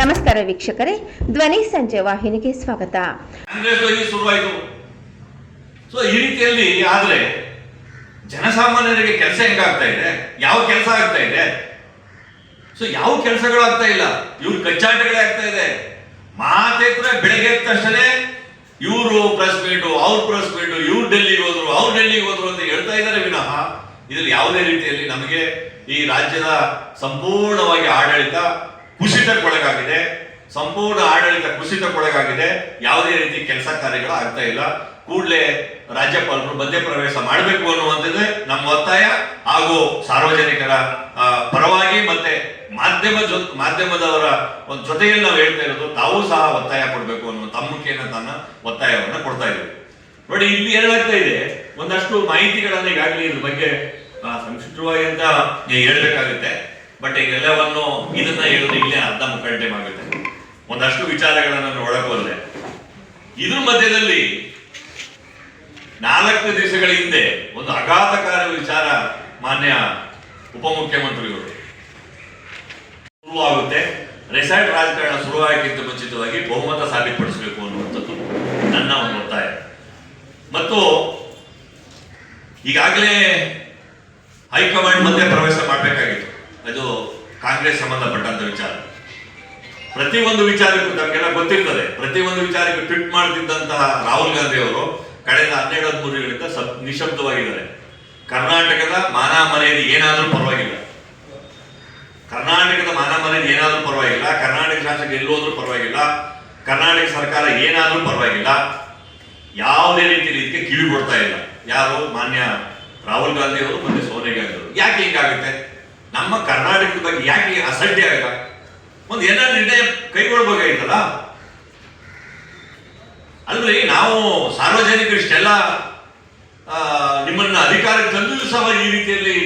ನಮಸ್ಕಾರ ವೀಕ್ಷಕರೇ, ಧ್ವನಿ ಸಂಜೆ ವಾಹಿನಿಗೆ ಸ್ವಾಗತ. ಶುರುವಾಯಿತು. ಸೊ ಈ ರೀತಿಯಲ್ಲಿ ಆದ್ರೆ ಜನಸಾಮಾನ್ಯರಿಗೆ ಕೆಲಸ ಹೆಂಗಾಗ್ತಾ ಇದೆ? ಯಾವ ಕೆಲಸ ಆಗ್ತಾ ಇದೆ? ಸೊ ಯಾವ ಕೆಲಸಗಳು ಆಗ್ತಾ ಇಲ್ಲ? ಇವ್ರ ಕಚ್ಚಾಟಗಳೇ ಆಗ್ತಾ ಇದೆ. ಮಾತೇತ್ರ ಬೆಳಗ್ಗೆ ತಕ್ಷಣ ಇವರು ಪ್ರೆಸ್ ಮೀಟು ಅವ್ರ ಪ್ರೆಸ್ ಮೀಟು ಇವ್ರು ಡೆಲ್ಲಿಗೆ ಹೋದ್ರು, ಅವ್ರ ಡೆಲ್ಲಿಗೆ ಹೋದ್ರು ಅಂತ ಹೇಳ್ತಾ ಇದ್ದಾರೆ ವಿನಃ. ಇದ್ರಲ್ಲಿ ಯಾವುದೇ ರೀತಿಯಲ್ಲಿ ನಮಗೆ ಈ ರಾಜ್ಯದ ಸಂಪೂರ್ಣವಾಗಿ ಆಡಳಿತ ಕುಸಿತಕ್ಕೊಳಗಾಗಿದೆ. ಸಂಪೂರ್ಣ ಆಡಳಿತ ಕುಸಿತಕ್ಕೊಳಗಾಗಿದೆ. ಯಾವುದೇ ರೀತಿ ಕೆಲಸ ಕಾರ್ಯಗಳು ಆಗ್ತಾ ಇಲ್ಲ. ಕೂಡಲೇ ರಾಜ್ಯಪಾಲರು ಮಧ್ಯಪ್ರವೇಶ ಮಾಡಬೇಕು ಅನ್ನುವಂಥದ್ದೇ ನಮ್ಮ ಒತ್ತಾಯ. ಹಾಗೂ ಸಾರ್ವಜನಿಕರ ಪರವಾಗಿ ಮತ್ತೆ ಮಾಧ್ಯಮ ಮಾಧ್ಯಮದವರ ಒಂದು ಜೊತೆಯಲ್ಲಿ ನಾವು ಹೇಳ್ತಾ ಇರೋದು, ತಾವು ಸಹ ಒತ್ತಾಯ ಕೊಡಬೇಕು ಅನ್ನೋ ತಮ್ಮ ತನ್ನ ಒತ್ತಾಯವನ್ನು ಕೊಡ್ತಾ ಇದ್ದೀವಿ. ನೋಡಿ, ಇಲ್ಲಿ ಏನಾಗ್ತಾ ಇದೆ, ಒಂದಷ್ಟು ಮಾಹಿತಿಗಳನ್ನು ಈಗಾಗಲೇ ಇದ್ರ ಬಗ್ಗೆ ಸಂಕ್ಷಿಪ್ತವಾಗಿ ಅಂತ ಹೇಳ್ಬೇಕಾಗುತ್ತೆ. ಬಟ್ ಇದೆಲ್ಲವನ್ನು ಇದನ್ನ ಹೇಳೋದು ಇಲ್ಲೇ ಅರ್ಧ ಮುಖಂಡೆ ಟೈಮ್ ಆಗುತ್ತೆ ಒಂದಷ್ಟು ವಿಚಾರಗಳನ್ನು ನಾನು ಒಳಗೆ ಹೋದ್ರೆ ಇದ್ರ ಮಧ್ಯದಲ್ಲಿ ನಾಲ್ಕು ದಿವಸಗಳ ಹಿಂದೆ ಒಂದು ಆಘಾತಕಾರಿ ವಿಚಾರ ಮಾನ್ಯ ಉಪಮುಖ್ಯಮಂತ್ರಿಗಳು ಶುರುವಾಗುತ್ತೆ. ರೆಸಾರ್ಟ್ ರಾಜಕಾರಣ ಶುರುವಾಗಿಂತ ಮುಂಚಿತವಾಗಿ ಬಹುಮತ ಸಾಬೀತುಪಡಿಸಬೇಕು ಅನ್ನುವಂಥದ್ದು ನನ್ನ ಒಂದು ಒತ್ತಾಯ. ಮತ್ತು ಈಗಾಗಲೇ ಹೈಕಮಾಂಡ್ ಮಧ್ಯೆ ಪ್ರವೇಶ ಮಾಡಬೇಕಾಗಿತ್ತು ಅದು ಕಾಂಗ್ರೆಸ್ ಸಂಬಂಧಪಟ್ಟಂತ ವಿಚಾರ. ಪ್ರತಿ ಒಂದು ವಿಚಾರಕ್ಕೂ ತಮಗೆಲ್ಲ ಗೊತ್ತಿರ್ತದೆ. ಪ್ರತಿ ಒಂದು ವಿಚಾರಕ್ಕೂ ಟ್ವಿಟ್ ಮಾಡ್ತಿದ್ದಂತಹ ರಾಹುಲ್ ಗಾಂಧಿ ಅವರು ಕಳೆದ ಹನ್ನೆರಡು ಹದಿಮೂರುಗಳಿಂದ ಸಬ್ ನಿಶಬ್ದವಾಗಿದ್ದಾರೆ. ಕರ್ನಾಟಕದ ಮಾನ ಮನೆಯಲ್ಲಿ ಏನಾದರೂ ಪರವಾಗಿಲ್ಲ. ಕರ್ನಾಟಕದ ಮಾನ ಮನೆಯಲ್ಲಿ ಏನಾದರೂ ಪರವಾಗಿಲ್ಲ. ಕರ್ನಾಟಕ ಶಾಸಕ ಎಲ್ಲೋದ್ರೂ ಪರವಾಗಿಲ್ಲ. ಕರ್ನಾಟಕ ಸರ್ಕಾರ ಏನಾದರೂ ಪರವಾಗಿಲ್ಲ. ಯಾವುದೇ ರೀತಿಯಲ್ಲಿ ಇದಕ್ಕೆ ಕಿವಿ ಕೊಡ್ತಾ ಇಲ್ಲ. ಯಾರು ಮಾನ್ಯ ರಾಹುಲ್ ಗಾಂಧಿ ಅವರು ಮತ್ತೆ ಸೋನಿಯಾ ಗಾಂಧಿ ಅವರು. ಯಾಕೆ ಹಿಂಗಾಗುತ್ತೆ? ನಮ್ಮ ಕರ್ನಾಟಕದ ಬಗ್ಗೆ ಯಾಕೆ ಅಸಡ್ಡೆ ಆಗ ಒಂದು ಏನಾದ್ರು ನಿರ್ಣಯ ಕೈಗೊಳ್ಬೇಕಾಯ್ತಲ್ಲ? ಅಲ್ರಿ, ನಾವು ಸಾರ್ವಜನಿಕರು ಇಷ್ಟೆಲ್ಲ ನಿಮ್ಮನ್ನ ಅಧಿಕಾರಕ್ಕೆ ತಂದು ಸಹ ಈ ರೀತಿಯಲ್ಲಿ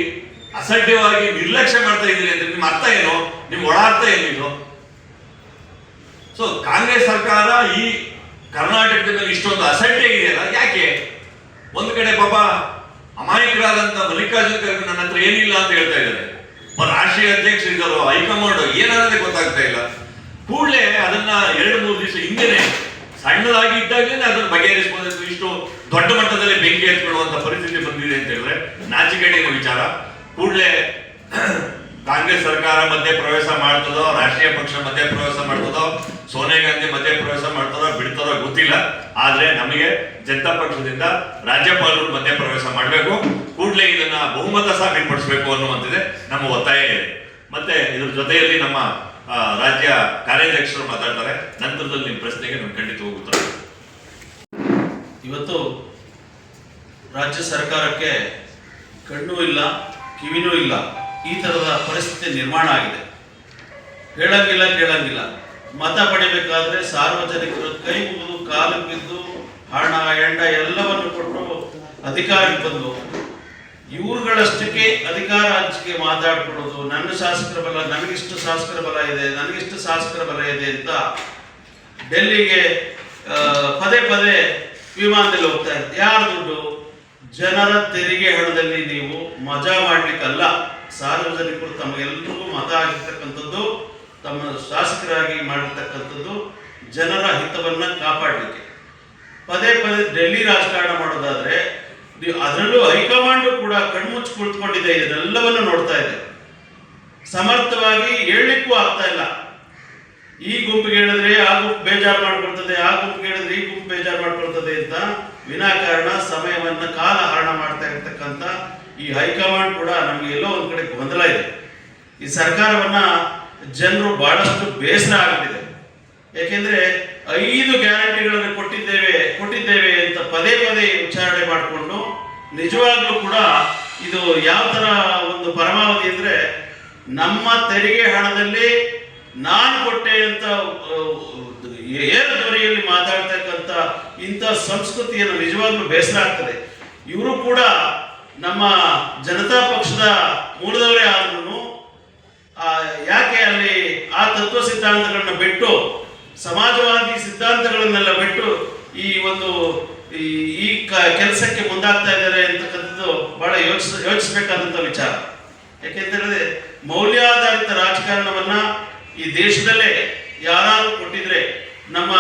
ಅಸಡ್ಯವಾಗಿ ನಿರ್ಲಕ್ಷ್ಯ ಮಾಡ್ತಾ ಇದ್ದೀರಿ ಅಂತ ನಿಮ್ಮ ಅರ್ಥ ಏನು? ನಿಮ್ಮ ಒಳ ಅರ್ಥ ಏನಿದು ಸೊ ಕಾಂಗ್ರೆಸ್ ಸರ್ಕಾರ ಈ ಕರ್ನಾಟಕದ ಮೇಲೆ ಇಷ್ಟೊಂದು ಅಸಡ್ಡೆ ಇದೆಯಲ್ಲ, ಯಾಕೆ? ಒಂದು ಕಡೆ ಪಾಪ ಅಮಾಯಕರಾದಂತ ಮಲ್ಲಿಕಾರ್ಜುನ ಖರ್ಗೆ ನನ್ನ ಹತ್ರ ಏನಿಲ್ಲ ಅಂತ ಹೇಳ್ತಾ ಇದ್ದಾರೆ. ರಾಷ್ಟ್ರೀಯ ಅಧ್ಯಕ್ಷರಿದ್ದಾರೋ ಹೈಕಮಾಂಡ್ ಏನಾದ್ರೆ ಗೊತ್ತಾಗ್ತಾ ಇಲ್ಲ. ಕೂಡಲೇ ಅದನ್ನ ಎರಡು ಮೂರು ದಿವಸ ಹಿಂದೆನೆ ಸಣ್ಣದಾಗಿ ಇದ್ದಾಗಲೇ ಅದನ್ನು ಬಗೆಹರಿಸಬಹುದು ಇಷ್ಟು ದೊಡ್ಡ ಮಟ್ಟದಲ್ಲಿ ಬೆಂಕಿ ಹಚ್ಕೊಳ್ಳುವಂತ ಪರಿಸ್ಥಿತಿ ಬಂದಿದೆ ಅಂತ ಹೇಳಿದ್ರೆ ನಾಚಿಕೆಡಿನ ವಿಚಾರ. ಕೂಡಲೇ ಕಾಂಗ್ರೆಸ್ ಸರ್ಕಾರ ಮಧ್ಯೆ ಪ್ರವೇಶ ಮಾಡ್ತದೋ, ರಾಷ್ಟ್ರೀಯ ಪಕ್ಷ ಮಧ್ಯೆ ಪ್ರವೇಶ ಮಾಡ್ತದೋ, ಸೋನಿಯಾ ಗಾಂಧಿ ಮಧ್ಯೆ ಪ್ರವೇಶ ಮಾಡ್ತದೋ ಗೊತ್ತಿಲ್ಲ. ಆದ್ರೆ ನಮಗೆ ಜನತಾ ಪಕ್ಷದಿಂದ ರಾಜ್ಯಪಾಲರು ಮಧ್ಯಪ್ರವೇಶ ಮಾಡಬೇಕು. ಕೂಡಲೇ ಇದನ್ನ ಬಹುಮತ ಸಾಬೀತುಪಡಿಸಬೇಕು ಅನ್ನುವಂತಿದೆ ನಮ್ಮ ಒತ್ತಾಯ ಇದೆ. ಮತ್ತೆ ಇದ್ರ ಜೊತೆಯಲ್ಲಿ ನಮ್ಮ ರಾಜ್ಯ ಕಾರ್ಯಾಧ್ಯಕ್ಷರು ಮಾತಾಡ್ತಾರೆ. ನಂತರದಲ್ಲಿ ನಿಮ್ಮ ಪ್ರಶ್ನೆಗೆ ನಾನು ಖಂಡಿತ ಹೋಗುತ್ತಾರೆ ಇವತ್ತು ರಾಜ್ಯ ಸರ್ಕಾರಕ್ಕೆ ಕಣ್ಣು ಇಲ್ಲ, ಕಿವಿನೂ ಇಲ್ಲ. ಈ ತರದ ಪರಿಸ್ಥಿತಿ ನಿರ್ಮಾಣ ಆಗಿದೆ. ಹೇಳಂಗಿಲ್ಲ, ಕೇಳಂಗಿಲ್ಲ. ಮತ ಪಡಿಬೇಕಾದ್ರೆ ಸಾರ್ವಜನಿಕರು ಕೈ ಮುಗಿದು ಕಾಲು ಬಿದ್ದು ಹಣ ಎಂಡ ಎಲ್ಲವನ್ನು ಕೊಟ್ಟು ಅಧಿಕಾರಕ್ಕೆ ಬಂದು. ಇವ್ರುಗಳಷ್ಟಕ್ಕೆ ಅಧಿಕಾರ ಹಂಚಿಕೆ ಮಾತಾಡ್ಕೊಳ್ಳೋದು, ನನ್ನ ಶಾಸಕರ ಬಲ, ನನಗಿಷ್ಟು ಶಾಸಕರ ಬಲ ಇದೆ, ನನಗಿಷ್ಟು ಶಾಸಕರ ಬಲ ಇದೆ ಅಂತ ಡೆಲ್ಲಿಗೆ ಪದೇ ಪದೇ ವಿಮಾನದಲ್ಲಿ ಹೋಗ್ತಾ ಇರ್ತೀವಿ ಯಾರ ದುಡ್ಡು? ಜನರ ತೆರಿಗೆ ಹಣದಲ್ಲಿ ನೀವು ಮಜಾ ಮಾಡ್ಲಿಕ್ಕಲ್ಲ. ಸಾರ್ವಜನಿಕರು ತಮಗೆಲ್ಲರಿಗೂ ಮತ ಆಗಿರ್ತಕ್ಕಂಥದ್ದು ತಮ್ಮ ಶಾಸಕರಾಗಿ ಮಾಡಿರ್ತಕ್ಕಂಥದ್ದು ಜನರ ಹಿತವನ್ನ ಕಾಪಾಡಲಿಕ್ಕೆ. ಪದೇ ಪದೇ ಡೆಲ್ಲಿ ರಾಜಕಾರಣ ಮಾಡೋದಾದ್ರೆ ಅದರಲ್ಲೂ ಹೈಕಮಾಂಡ್ ಕೂಡ ಕಣ್ಮುಚ್ಚಿ ಕುಳಿತುಕೊಂಡಿದೆ ಇದೆಲ್ಲವನ್ನು ನೋಡ್ತಾ ಇದೆ. ಸಮರ್ಥವಾಗಿ ಹೇಳಲಿಕ್ಕೂ ಆಗ್ತಾ ಇಲ್ಲ. ಈ ಗುಂಪಿಗೆ ಹೇಳಿದ್ರೆ ಆ ಗುಂಪು ಬೇಜಾರು ಮಾಡ್ಕೊಳ್ತದೆ, ಆ ಗುಂಪಿಗೆ ಹೇಳಿದ್ರೆ ಈ ಗುಂಪು ಬೇಜಾರು ಮಾಡ್ಕೊಳ್ತದೆ ಅಂತ ವಿನಾಕಾರಣ ಸಮಯವನ್ನ ಕಾಲ ಹರಣ ಮಾಡ್ತಾ ಇರ್ತಕ್ಕಂಥ ಈ ಹೈಕಮಾಂಡ್ ಕೂಡ ನಮ್ಗೆ ಎಲ್ಲೋ ಒಂದ್ ಕಡೆ ಗೊಂದಲ ಇದೆ. ಈ ಸರ್ಕಾರವನ್ನ ಜನರು ಬಹಳಷ್ಟು ಬೇಸರ ಆಗಿದೆ. ಯಾಕೆಂದ್ರೆ ಐದು ಗ್ಯಾರಂಟಿಗಳನ್ನು ಕೊಟ್ಟಿದ್ದೇವೆ ಕೊಟ್ಟಿದ್ದೇವೆ ಅಂತ ಪದೇ ಪದೇ ವಿಚಾರಣೆ ಮಾಡಿಕೊಂಡು ನಿಜವಾಗ್ಲೂ ಕೂಡ ಇದು ಯಾವ ತರ ಒಂದು ಪರಮಾವಧಿ ಅಂದ್ರೆ ನಮ್ಮ ತೆರಿಗೆ ಹಣದಲ್ಲಿ ನಾನು ಕೊಟ್ಟೆ ಅಂತ ಏರು ಧ್ವನಿಯಲ್ಲಿ ಮಾತಾಡ್ತಕ್ಕಂಥ ಇಂಥ ಸಂಸ್ಕೃತಿಯನ್ನು ನಿಜವಾಗ್ಲೂ ಬೇಸರ ಆಗ್ತದೆ. ಇವರು ಕೂಡ ನಮ್ಮ ಜನತಾ ಪಕ್ಷದ ಮೂಲದವರೇ ಆದ್ರೂ ಯಾಕೆ ಅಲ್ಲಿ ಆ ತತ್ವ ಸಿದ್ಧಾಂತಗಳನ್ನ ಬಿಟ್ಟು ಸಮಾಜವಾದಿ ಸಿದ್ಧಾಂತಗಳನ್ನೆಲ್ಲ ಬಿಟ್ಟು ಈ ಒಂದು ಈ ಕೆಲಸಕ್ಕೆ ಮುಂದಾಗ್ತಾ ಇದ್ದಾರೆ ಅಂತಕ್ಕಂಥದ್ದು ಬಹಳ ಯೋಚಿಸ, ಯೋಚಿಸಬೇಕಾದಂಥ ವಿಚಾರ. ಯಾಕೆಂತ ಹೇಳಿದ್ರೆ ಮೌಲ್ಯಾಧಾರಿತ ರಾಜಕಾರಣವನ್ನ ಈ ದೇಶದಲ್ಲೇ ಯಾರಾದರೂ ಕೊಟ್ಟಿದ್ರೆ ನಮ್ಮ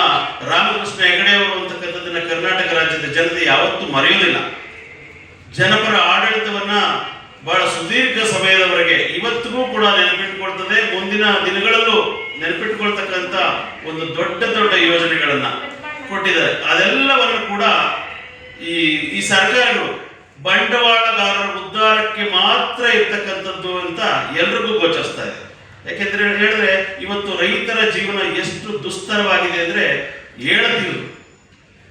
ರಾಮಕೃಷ್ಣ ಹೆಗಡೆಯವರು ಅಂತಕ್ಕಂಥದ್ದನ್ನ ಕರ್ನಾಟಕ ರಾಜ್ಯದ ಜನತೆ ಯಾವತ್ತೂ ಮರೆಯೋದಿಲ್ಲ. ಜನಪರ ಆಡಳಿತವನ್ನ ಬಹಳ ಸುದೀರ್ಘ ಸಮಯದವರೆಗೆ ಇವತ್ತಿಗೂ ಕೂಡ ನೆನಪಿಟ್ಟುಕೊಳ್ತದೆ ಮುಂದಿನ ದಿನಗಳಲ್ಲೂ ನೆನಪಿಟ್ಟುಕೊಳ್ತಕ್ಕಂಥ ಒಂದು ದೊಡ್ಡ ದೊಡ್ಡ ಯೋಜನೆಗಳನ್ನ ಕೊಟ್ಟಿದ್ದಾರೆ. ಅದೆಲ್ಲವನ್ನು ಕೂಡ ಈ ಈ ಸರ್ಕಾರಗಳು ಬಂಡವಾಳಗಾರರ ಉದ್ಧಾರಕ್ಕೆ ಮಾತ್ರ ಇರ್ತಕ್ಕಂಥದ್ದು ಅಂತ ಎಲ್ರಿಗೂ ಗೋಚರಿಸ್ತಾ ಇದೆ. ಯಾಕೆಂದ್ರೆ ಹೇಳಿದ್ರೆ ಇವತ್ತು ರೈತರ ಜೀವನ ಎಷ್ಟು ದುಸ್ತರವಾಗಿದೆ ಅಂದ್ರೆ ಹೇಳದಿಲ್ಲ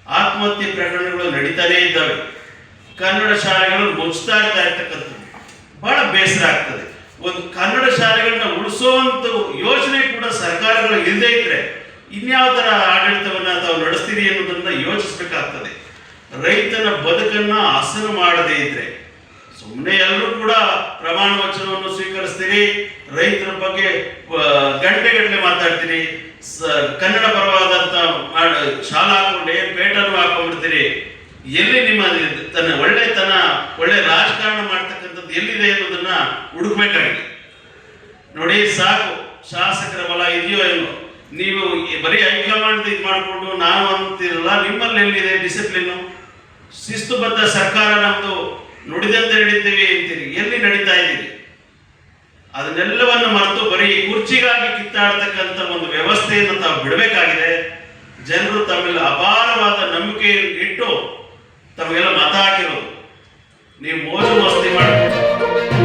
ಆತ್ಮಹತ್ಯೆ ಪ್ರಕರಣಗಳು ನಡೀತಾನೇ ಇದ್ದಾವೆ. ಕನ್ನಡ ಶಾಲೆಗಳು ಮುಚ್ಚುತ್ತಾ ಇರ್ತಾ ಇರ್ತಕ್ಕಂಥದ್ದು. ಬಹಳ ಬೇಸರ ಆಗ್ತದೆ. ಒಂದು ಕನ್ನಡ ಶಾಲೆಗಳನ್ನ ಉಳಿಸೋ ಸರ್ಕಾರಗಳು ಇಲ್ಲದೆ ಇದ್ರೆ ಇನ್ಯಾವ ತರ ಆಡಳಿತವನ್ನ ತಾವು ನಡೆಸ್ತೀರಿ ಅನ್ನೋದನ್ನ ಯೋಚಿಸಬೇಕಾಗ್ತದೆ. ರೈತನ ಬದುಕನ್ನ ಹಸನು ಮಾಡದೇ ಇದ್ರೆ ಸುಮ್ಮನೆ ಎಲ್ಲರೂ ಕೂಡ ಪ್ರಮಾಣ ವಚನವನ್ನು ಸ್ವೀಕರಿಸ್ತೀರಿ, ರೈತರ ಬಗ್ಗೆ ಗಂಟೆಗಟ್ಟಲೆ ಮಾತಾಡ್ತೀರಿ ಕನ್ನಡ ಪರವಾದಂತ ಶಾಲಾ ಹಾಕೊಂಡೆ ಪೇಟನ್ನು ಹಾಕೊಂಡ್ಬಿಡ್ತೀರಿ. ಎಲ್ಲಿ ನಿಮ್ಮ ತನ್ನ ಒಳ್ಳೆತನ, ಒಳ್ಳೆ ರಾಜಕಾರಣ ಮಾಡ್ತಕ್ಕಂಥದ್ದು ಎಲ್ಲಿದೆ ಅನ್ನೋದನ್ನ ಹುಡುಕ್ಬೇಕಾಗಿದೆ. ನೋಡಿ, ಸಾಕು. ಶಾಸಕರ ಬಲ ಇದೆಯೋ ಏನೋ ನೀವು ಬರೀ ಹೈಕಮಾಂಡ್ ಇದು ಮಾಡಿಕೊಂಡು ನಾನು ಅಂತಿರಲ್ಲ, ನಿಮ್ಮಲ್ಲಿ ಎಲ್ಲಿದೆ ಡಿಸಿಪ್ಲಿನ್ ಶಿಸ್ತುಬದ್ಧ ಸರ್ಕಾರ ನಮ್ಮದು ನುಡಿದಂತೆ ನಡೀತೀವಿ ಅಂತೀರಿ, ಎಲ್ಲಿ ನಡೀತಾ ಇದ್ದೀರಿ? ಅದನ್ನೆಲ್ಲವನ್ನು ಮರೆತು ಬರೀ ಕುರ್ಚಿಗಾಗಿ ಕಿತ್ತಾಡ್ತಕ್ಕಂಥ ಒಂದು ವ್ಯವಸ್ಥೆಯನ್ನು ತಾವು ಬಿಡಬೇಕಾಗಿದೆ. ಜನರು ತಮ್ಮೆಲ್ಲ ಅಪಾರವಾದ ನಂಬಿಕೆ ಇಟ್ಟು ತಮಗೆಲ್ಲ ಮತ ಹಾಕಿರೋದು. ನೀವು ಮೋಜು ಮಸ್ತಿ ಮಾಡಿಕೊಂಡು